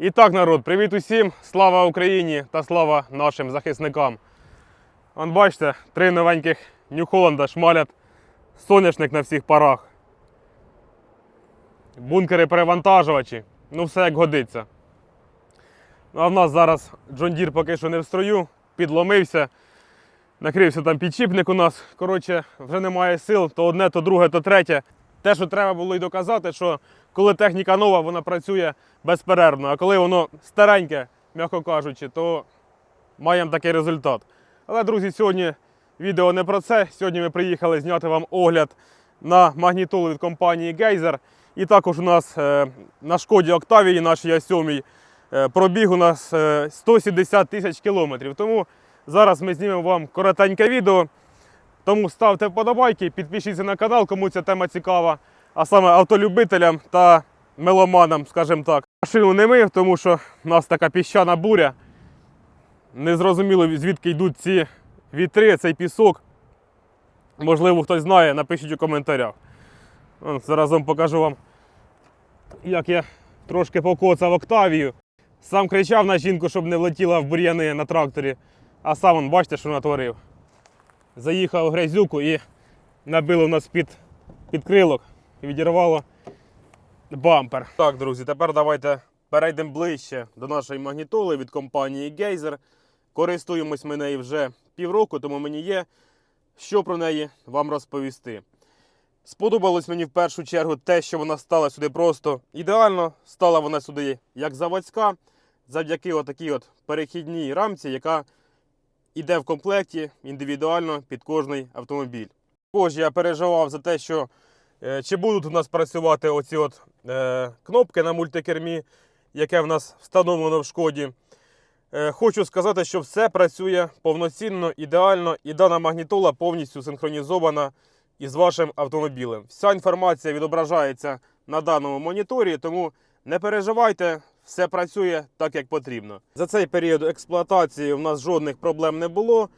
І так, народ, привіт усім! Слава Україні та слава нашим захисникам. Вон бачите, три новеньких Нью-Холланда шмалять соняшник на всіх парах. Бункери перевантажувачі. Ну, все як годиться. Ну, а в нас зараз Джон Дір поки що не в строю, підломився. Накрився там підчіпник у нас. Коротше, вже немає сил, то одне, то друге, то третє. Те, що треба було й доказати, що коли техніка нова, вона працює безперервно. А коли воно стареньке, м'яко кажучи, то маємо такий результат. Але, друзі, сьогодні відео не про це. Сьогодні ми приїхали зняти вам огляд на магнітолу від компанії Geyser. І також у нас е, на шкоді Октавії, нашій А7, е, пробіг у нас е, 170 тисяч кілометрів. Тому зараз ми знімемо вам коротеньке відео. Тому ставте вподобайки, підпишіться на канал, кому ця тема цікава, а саме автолюбителям та меломанам, скажімо так. Машину не мив, тому що в нас така піщана буря. Незрозуміло, звідки йдуть ці вітри, цей пісок. Можливо, хтось знає, напишіть у коментарях. Заразом покажу вам, як я трошки покоцав Октавію. Сам кричав на жінку, щоб не влетіла в бур'яни на тракторі. А сам бачите, що натворив. Заїхав грязюку і набило нас під, крилок і відірвало бампер. Так, друзі, тепер давайте перейдемо ближче до нашої магнітоли від компанії Geyser. Користуємось ми нею вже півроку, тому мені є що про неї вам розповісти. Сподобалось мені в першу чергу те, що вона стала сюди просто ідеально. Стала вона сюди як заводська, завдяки отакій от перехідній рамці, яка йде в комплекті індивідуально під кожний автомобіль. Також я переживав за те, що е, чи будуть у нас працювати оці от, е, кнопки на мультикермі, яке в нас встановлено в шкоді. Е, Хочу сказати, що все працює повноцінно, ідеально, і дана магнітола повністю синхронізована із вашим автомобілем. Вся інформація відображається на даному моніторі, тому не переживайте, все працює так, як потрібно. За цей період експлуатації у нас жодних проблем не було,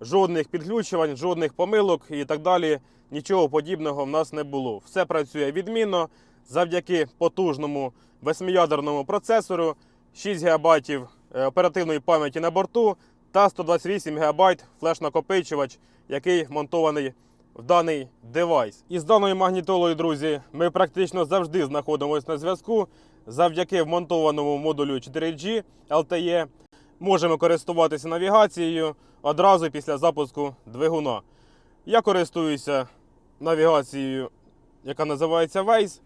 жодних підключувань, жодних помилок і так далі. Нічого подібного в нас не було. Все працює відмінно завдяки потужному восьмиядерному процесору, 6 ГБ оперативної пам'яті на борту та 128 ГБ флеш-накопичувач, який вмонтований в даний девайс. Із даною магнітолою, друзі, ми практично завжди знаходимося на зв'язку. Завдяки вмонтованому модулю 4G LTE можемо користуватися навігацією одразу після запуску двигуна. Я користуюся навігацією, яка називається Waze.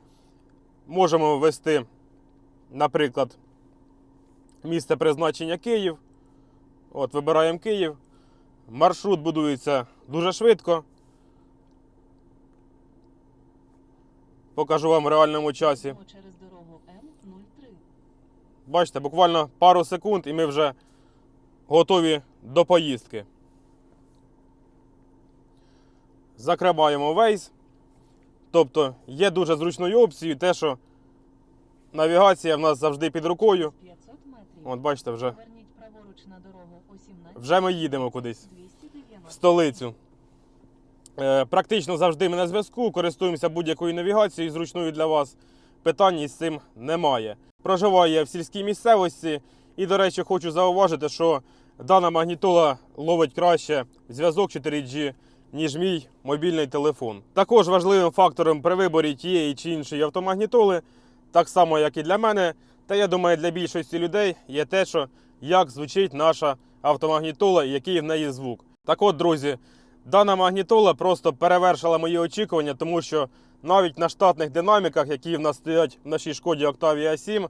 Можемо ввести, наприклад, місце призначення Київ. От, вибираємо Київ. Маршрут будується дуже швидко. Покажу вам в реальному часі. через дорогу М03. Бачите, буквально пару секунд і ми вже готові до поїздки. Закриваємо Waze. Тобто є дуже зручною опцією те, що навігація в нас завжди під рукою. 500 метрів. От бачите, вже, Поверніть праворуч на дорогу о 17. вже ми їдемо кудись. 290. в столицю. Е, Практично завжди ми на зв'язку, користуємося будь-якою навігацією зручною для вас. Питань із цим немає. Проживаю я в сільській місцевості і, до речі, хочу зауважити, що дана магнітола ловить краще зв'язок 4G, ніж мій мобільний телефон. Також важливим фактором при виборі тієї чи іншої автомагнітоли, так само як і для мене, та я думаю, для більшості людей є те, що як звучить наша автомагнітола і який в неї звук. Так от, друзі, дана магнітола просто перевершила мої очікування, тому що навіть на штатних динаміках, які в нас стоять в нашій шкоді Octavia 7,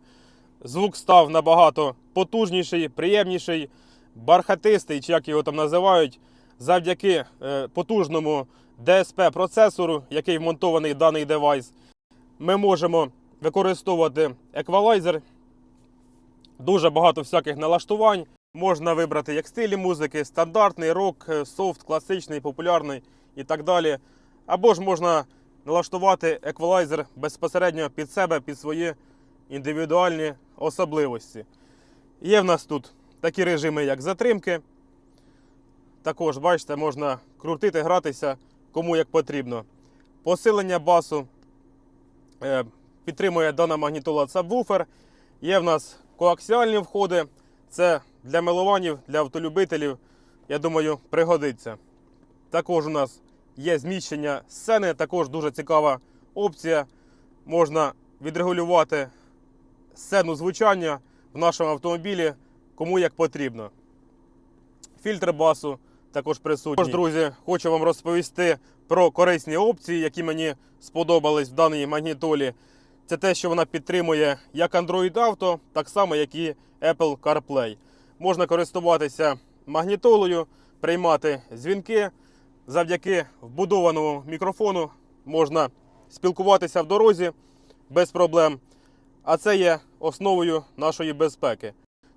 звук став набагато потужніший, приємніший, бархатистий, чи як його там називають, завдяки е, потужному DSP-процесору, який вмонтований в даний девайс. Ми можемо використовувати еквалайзер, дуже багато всяких налаштувань. Можна вибрати як стилі музики, стандартний, рок, е, софт, класичний, популярний і так далі. Або ж можна налаштувати еквалайзер безпосередньо під себе, під свої індивідуальні особливості. Є в нас тут такі режими, як затримки. Також, бачите, можна крутити, гратися кому як потрібно. Посилення басу е, підтримує дана магнітола сабвуфер. Є в нас коаксіальні входи. Це для мелованів, для автолюбителів, я думаю, пригодиться. Також у нас є зміщення сцени, також дуже цікава опція. Можна відрегулювати сцену звучання в нашому автомобілі, кому як потрібно. Фільтр басу також присутній. Також, друзі, хочу вам розповісти про корисні опції, які мені сподобались в даній магнітолі. Це те, що вона підтримує як Android Auto, так само, як і Apple CarPlay. Можна користуватися магнітолою, приймати дзвінки. Завдяки вбудованому мікрофону можна спілкуватися в дорозі без проблем. А це є основою нашої безпеки.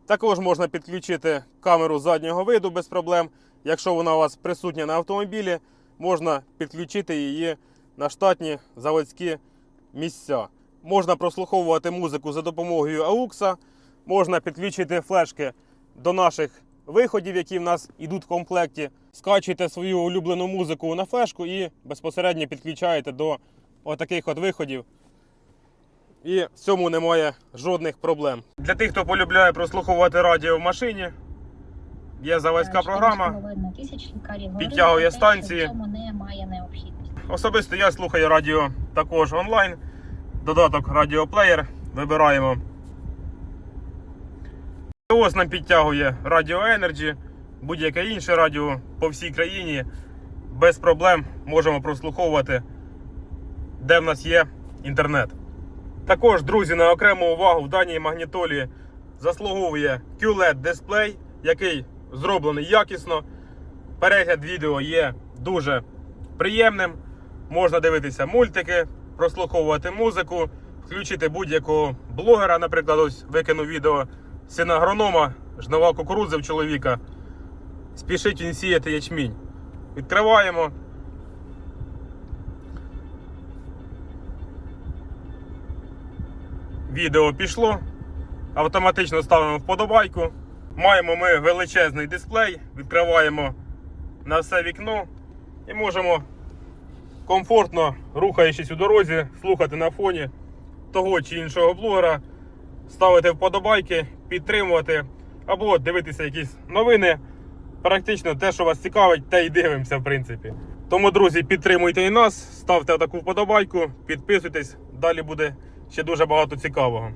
Також можна підключити камеру заднього виду без проблем. Якщо вона у вас присутня на автомобілі, можна підключити її на штатні заводські місця. Можна прослуховувати музику за допомогою AUX, можна підключити флешки до наших виходів, які в нас йдуть в комплекті. Скачуєте свою улюблену музику на флешку і безпосередньо підключаєте до отаких от виходів. І в цьому немає жодних проблем. Для тих, хто полюбляє прослуховувати радіо в машині, є заводська програма. підтягує станції. Особисто я слухаю радіо також онлайн. Додаток радіоплеєр. Вибираємо. Ось нам підтягує Радіо Energy, будь-яке інше радіо по всій країні. Без проблем можемо прослуховувати, де в нас є інтернет. Також, друзі, на окрему увагу в даній магнітолі заслуговує QLED дисплей, який зроблений якісно. Перегляд відео є дуже приємним. Можна дивитися мультики, прослуховувати музику, включити будь-якого блогера. Наприклад, ось викинув відео сина агронома, жнива кукурудзи в чоловіка. Спішить він сіяти ячмінь. Відкриваємо. Відео пішло. Автоматично ставимо вподобайку. Маємо ми величезний дисплей, відкриваємо на все вікно і можемо комфортно, рухаючись у дорозі, слухати на фоні того чи іншого блогера, ставити вподобайки, підтримувати або дивитися якісь новини. Практично те, що вас цікавить, те й дивимося, в принципі. Тому, друзі, підтримуйте і нас, ставте таку вподобайку, підписуйтесь, далі буде ще дуже багато цікавого.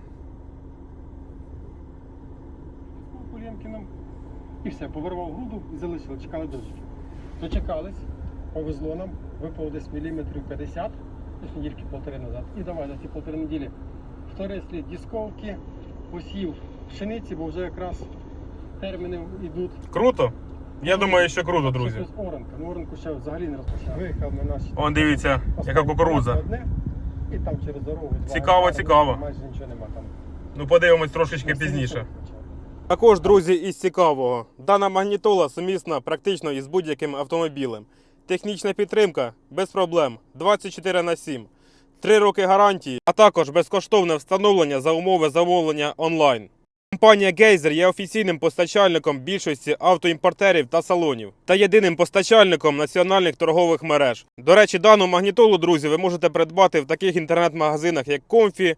І все, повирвав груду і залишили, чекали дощик. Дочекались, повезло нам, випало десь міліметрів 50, десь недільки полтори назад. І давай за ці полтори неділі вторисли дісковки, посів пшениці, бо вже якраз терміни йдуть. Круто? Я думаю, що круто, друзі. Ще плюс оранка. Ну оранку ще взагалі не розпочав. Виїхав на наші. Он дивіться, яка кукурудза. Одне, і там через дорогу. два Цікаво, гектари, цікаво. Майже нічого нема там. Ну, подивимось трошечки пізніше. Також, друзі, із цікавого. Дана магнітола сумісна практично із будь-яким автомобілем. Технічна підтримка без проблем 24 на 7. 3 роки гарантії, а також безкоштовне встановлення за умови замовлення онлайн. Компанія Geyser є офіційним постачальником більшості автоімпортерів та салонів та єдиним постачальником національних торгових мереж. До речі, дану магнітолу, друзі, ви можете придбати в таких інтернет-магазинах, як Comfy,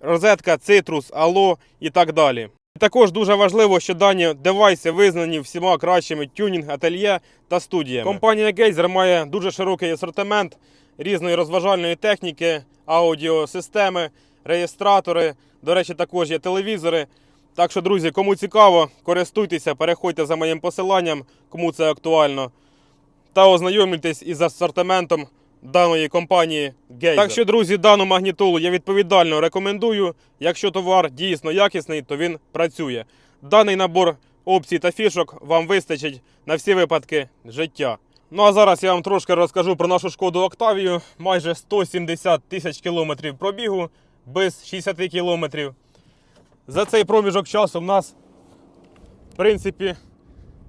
Розетка, Citrus, Allo і так далі. І також дуже важливо, що дані девайси визнані всіма кращими тюнінг, ательє та студіями. Компанія Geyser має дуже широкий асортимент різної розважальної техніки, аудіосистеми, реєстратори. До речі, також є телевізори. Так що, друзі, кому цікаво, користуйтеся, переходьте за моїм посиланням, кому це актуально, та ознайомлюйтесь із асортиментом даної компанії Geyser. Так що, друзі, дану магнітолу я відповідально рекомендую. Якщо товар дійсно якісний, то він працює. Даний набор опцій та фішок вам вистачить на всі випадки життя. Ну а зараз я вам трошки розкажу про нашу шкоду Октавію. Майже 170 тисяч кілометрів пробігу без 60 кілометрів. За цей проміжок часу в нас, в принципі,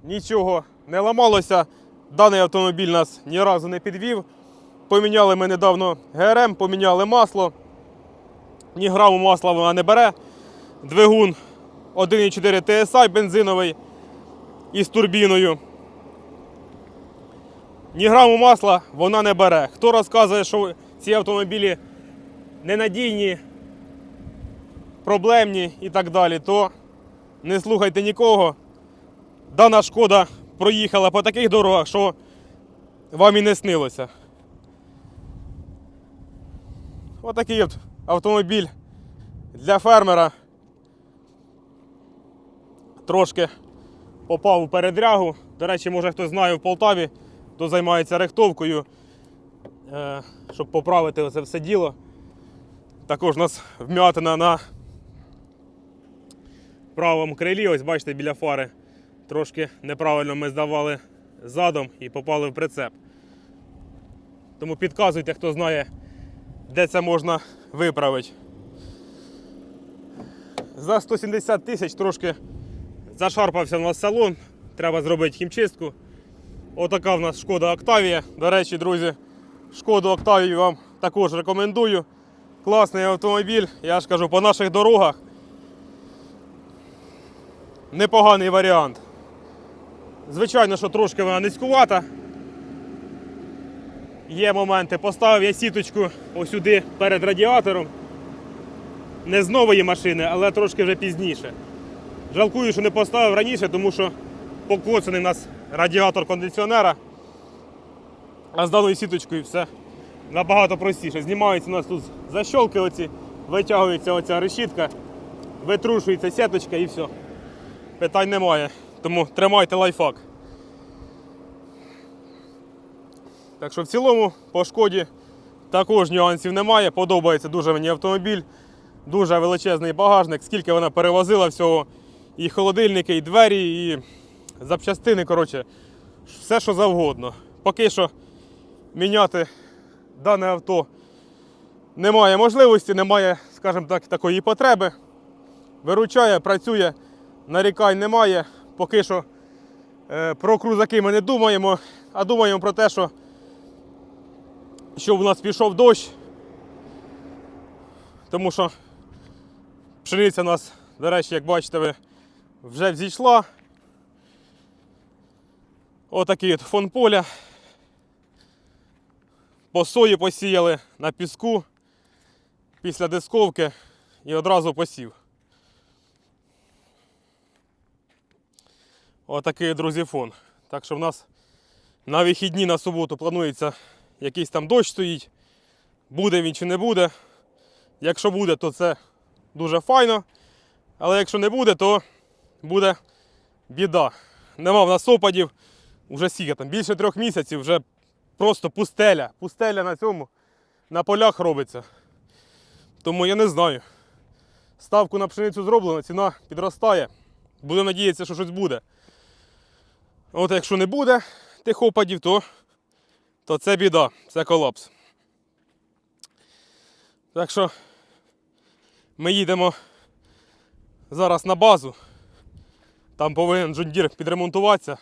нічого не ламалося. Даний автомобіль нас ні разу не підвів. Поміняли ми недавно ГРМ, поміняли масло. Ні граму масла вона не бере. Двигун 1,4 TSI бензиновий із турбіною. Ні граму масла вона не бере. Хто розказує, що ці автомобілі ненадійні, проблемні і так далі, то не слухайте нікого. Дана шкода проїхала по таких дорогах, що вам і не снилося. Отакий от автомобіль для фермера. Трошки попав у передрягу. До речі, може хтось знає в Полтаві, хто займається рихтовкою, е, щоб поправити це все діло. Також у нас вм'ятина на правому крилі, ось бачите, біля фари. Трошки неправильно ми здавали задом і попали в прицеп. Тому підказуйте, хто знає, де це можна виправити. За 170 тисяч трошки зашарпався у нас салон. Треба зробити хімчистку. Отака в нас шкода Октавія. До речі, друзі, шкоду Октавію вам також рекомендую. Класний автомобіль, я ж кажу, по наших дорогах. Непоганий варіант. Звичайно, що трошки вона низькувата. Є моменти. Поставив я сіточку ось сюди перед радіатором. Не з нової машини, але трошки вже пізніше. Жалкую, що не поставив раніше, тому що покоцаний у нас радіатор кондиціонера. А з даною сіточкою все набагато простіше. Знімаються у нас тут защолки оці, витягується оця решітка, витрушується сіточка і все. Питань немає. Тому тримайте лайфхак. Так що в цілому по шкоді також нюансів немає. Подобається дуже мені автомобіль. Дуже величезний багажник, скільки вона перевозила всього. І холодильники, і двері, і запчастини. Коротше, все, що завгодно. Поки що міняти дане авто немає можливості, немає, скажімо так, такої потреби. Виручає, працює, нарікань немає. Поки що е, про крузаки ми не думаємо, а думаємо про те, що щоб у нас пішов дощ. Тому що пшениця у нас, до речі, як бачите, ви вже взійшла. Отакий от фон поля. По сої посіяли на піску після дисковки і одразу посів. Отакий, друзі, фон. Так що в нас на вихідні на суботу планується якийсь там дощ стоїть. Буде він чи не буде. Якщо буде, то це дуже файно. Але якщо не буде, то буде біда. Нема в нас опадів. Уже скільки там, більше трьох місяців, вже просто пустеля. Пустеля на цьому, на полях робиться. Тому я не знаю. Ставку на пшеницю зроблено, ціна підростає. Будемо надіятися, що щось буде. От якщо не буде тих опадів, то, то це біда, це колапс. Так що ми їдемо зараз на базу. Там повинен Джондір підремонтуватися.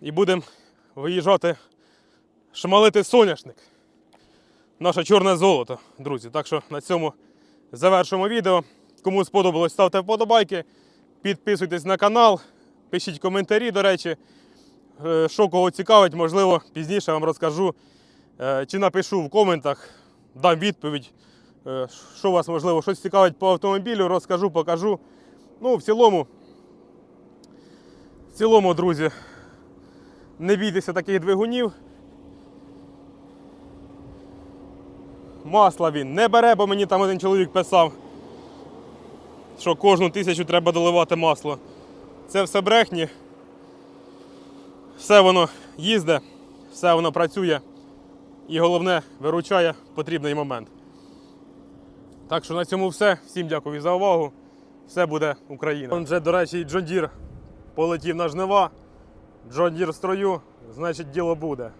І будемо виїжджати шмалити соняшник. Наше чорне золото, друзі. Так що на цьому завершимо відео. Кому сподобалось, ставте вподобайки, підписуйтесь на канал, пишіть коментарі, до речі. Е, Що кого цікавить, можливо, пізніше вам розкажу е, чи напишу в коментах, дам відповідь. Е, Що вас, можливо, щось цікавить по автомобілю, розкажу, покажу. Ну, в цілому, в цілому, друзі, не бійтеся таких двигунів. Масла він не бере, бо мені там один чоловік писав, що кожну тисячу треба доливати масло. Це все брехні. Все воно їздить, все воно працює і головне виручає потрібний момент. Так що на цьому все. Всім дякую за увагу. Все буде Україна. Он вже, до речі, Джон Дір полетів на жнива. Джон Дір в строю, значить діло буде.